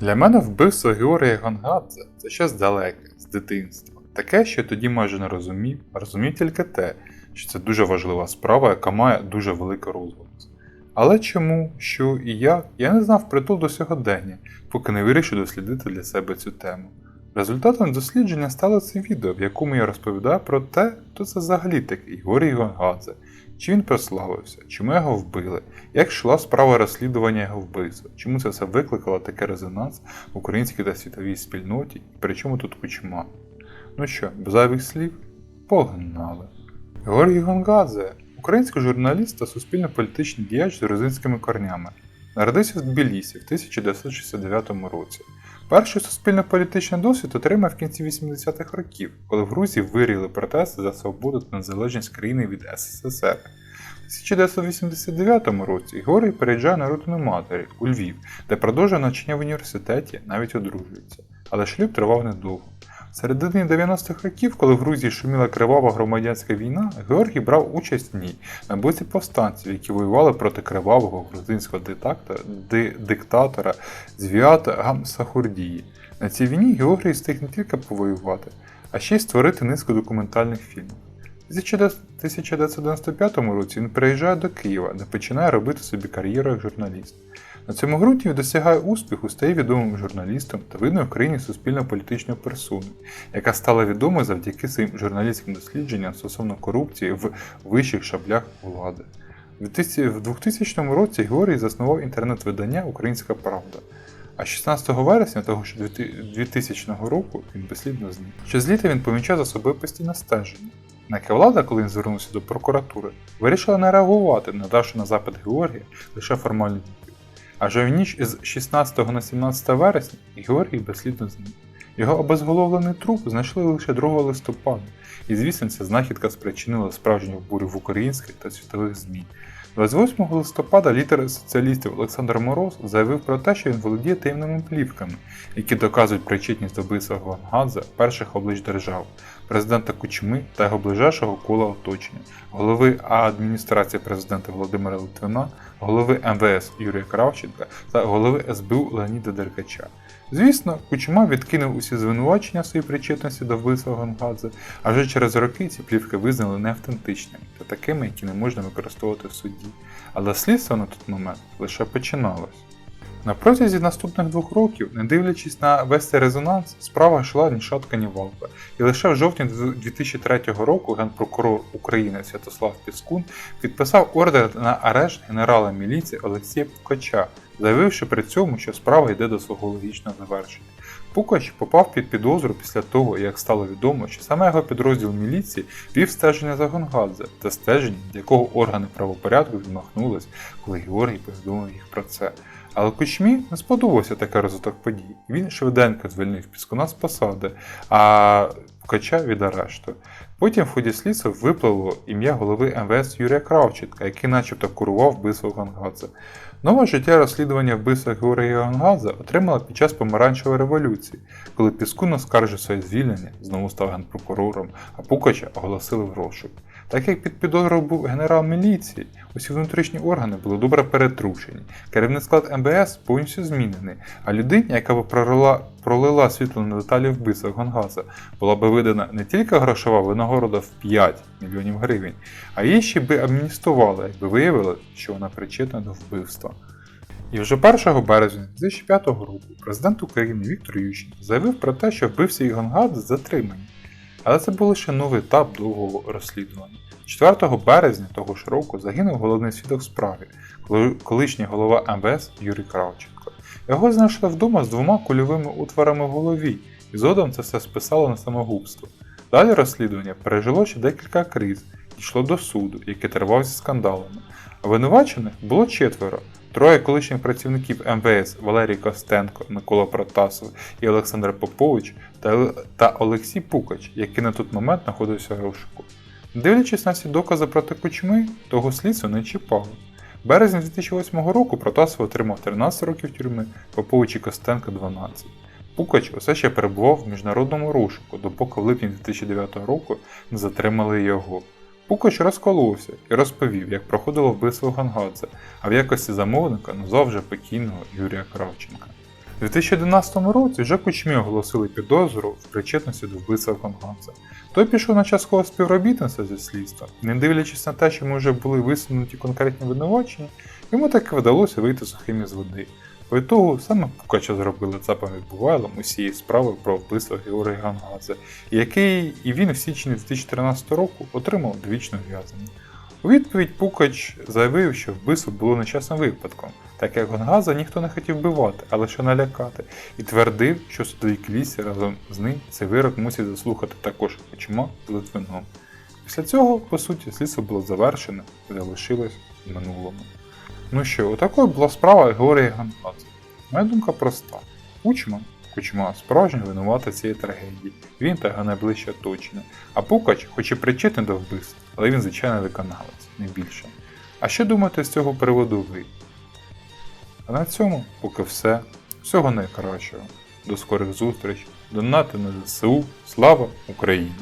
Для мене вбивство Георгія Гонгадзе це щось далеке, з дитинства. Таке, що тоді майже не розумів, розумів тільки те, що це дуже важлива справа, яка має дуже великий розголос. Але чому, що і як, я не знав притул до сьогодення, поки не вирішив дослідити для себе цю тему. Результатом дослідження стало це відео, в якому я розповідаю про те, хто це взагалі такий Георгій Гонгадзе, чи він прославився, чому його вбили, як йшла справа розслідування його вбивства, чому це все викликало такий резонанс в українській та світовій спільноті, і при чому тут кучма. Ну що, без зайвих слів? Погнали. Георгій Гонгадзе український журналіст та суспільно-політичний діяч з грузинськими корнями. Народився в Тбілісі в 1969 році. Перший суспільно-політичний досвід отримав в кінці 80-х років, коли в Грузії виріли протести за свободу та незалежність країни від СССР. У 1989 році Георгій переїжджає на родину матері у Львів, де продовжує навчання в університеті, навіть одружується. Але шлюб тривав недовго. В середині 90-х років, коли в Грузії шуміла кривава громадянська війна, Георгій брав участь в ній на боці повстанців, які воювали проти кривавого грузинського диктатора, ди- диктатора Звіата Гамсахурдії. На цій війні Георгій встиг не тільки повоювати, а ще й створити низку документальних фільмів. У 1995 році він переїжджає до Києва, де починає робити собі кар'єру як журналіст. На цьому ґрунті він досягає успіху, стає відомим журналістом та видною в країні суспільно-політичною персоною, яка стала відомою завдяки своїм журналістським дослідженням стосовно корупції в вищих шаблях влади. В 2000 році Георгій заснував інтернет-видання Українська Правда. А 16 вересня того ж 2000 року він безслідно зник. Ще з літа він помічав за собою постійне стеження. Однак влада, коли він звернувся до прокуратури, вирішила не реагувати, надавши на запит Георгія лише формальну Аже в ніч із 16 на 17 вересня Георгій безслідно зник. Його обезголовлений труп знайшли лише 2 листопада, і звісно, ця знахідка спричинила справжню бурю в українських та світових ЗМІ. 28 листопада лідер соціалістів Олександр Мороз заявив про те, що він володіє таємними плівками, які доказують причетність вбивства Гвангадзе перших облич держав, президента Кучми та його ближайшого кола оточення, голови адміністрації президента Володимира Литвина, голови МВС Юрія Кравченка та голови СБУ Леоніда Деркача. Звісно, Кучма відкинув усі звинувачення своїй причетності до вбивства Гонгадзе, а вже через роки ці плівки визнали неавтентичними та такими, які не можна використовувати в суді. Але слідство на той момент лише починалось. На протязі наступних двох років, не дивлячись на весь цей резонанс, справа йшла ні шатка, ні валка. І лише в жовтні 2003 року генпрокурор України Святослав Піскун підписав ордер на арешт генерала міліції Олексія Пукача, заявивши при цьому, що справа йде до свого логічного завершення. Пукач попав під підозру після того, як стало відомо, що саме його підрозділ міліції вів стеження за Гонгадзе та стеження, якого органи правопорядку відмахнулись, коли Георгій повідомив їх про це. Але Кучмі не сподобався такий розвиток подій. Він швиденько звільнив Піскуна з посади, а Кача від арешту. Потім в ході слідства випливло ім'я голови МВС Юрія Кравченка, який начебто курував вбивство Гонгадзе. Нове життя розслідування вбивства Георгія Гонгадзе отримала під час помаранчевої революції, коли Піскун оскаржив своє звільнення, знову став генпрокурором, а Пукача оголосили в розшук. Так як під підозрою був генерал міліції, усі внутрішні органи були добре перетрушені, керівний склад МБС повністю змінений, а людині, яка б пролила, пролила світло на деталі вбивства Гонгадзе, була би видана не тільки грошова винагорода в 5 мільйонів гривень, а її ще би амністували, якби виявили, що вона причетна до вбивства. І вже 1 березня 2005 року президент України Віктор Ющенко заявив про те, що вбивці і Гонгадзе затримані. Але це був лише новий етап довгого розслідування. 4 березня того ж року загинув головний свідок справі, колишній голова МВС Юрій Кравченко. Його знайшли вдома з двома кульовими утворами в голові, і згодом це все списало на самогубство. Далі розслідування пережило ще декілька криз, дійшло до суду, який тривав зі скандалами. Обвинувачених було четверо. Троє колишніх працівників МВС Валерій Костенко, Микола Протасов і Олександр Попович та, Олексій Пукач, який на той момент знаходився в розшуку. Дивлячись на ці докази проти кучми, того слідства не чіпало. В березні 2008 року Протасов отримав 13 років тюрми, Попович і Костенко 12. Пукач усе ще перебував в міжнародному розшуку, допоки в липні 2009 року не затримали його. Пукач розколовся і розповів, як проходило вбивство Гангадзе, а в якості замовника назвав вже покійного Юрія Кравченка. У 2011 році вже Кучмі оголосили підозру в причетності до вбивства Конгонца. Той пішов на часткове співробітництво зі слідством, не дивлячись на те, що ми вже були висунуті конкретні винувачення, йому таки вдалося вийти сухим із води. По ітогу саме Пукача зробили ЦАПом відбувайлом усієї справи про вбивство Георгія Гангадзе, який і він в січні 2013 року отримав довічне ув'язнення. У відповідь Пукач заявив, що вбивство було нечасним випадком, так як Гонгаза ніхто не хотів вбивати, а лише налякати, і твердив, що судовій клісі разом з ним цей вирок мусить заслухати також Кучма з Литвином. Після цього, по суті, слідство було завершено і залишилось в минулому. Ну що, отакою була справа Георгія Гангадзе. Моя думка проста. Кучма, Кучма справжній винуватий цієї трагедії, він та його найближче оточення. А Пукач, хоч і причетний до вбивства, але він звичайно виконавець, не більше. А що думаєте з цього приводу ви? А на цьому поки все. Всього найкращого. До скорих зустрічей. Донати на ЗСУ. Слава Україні!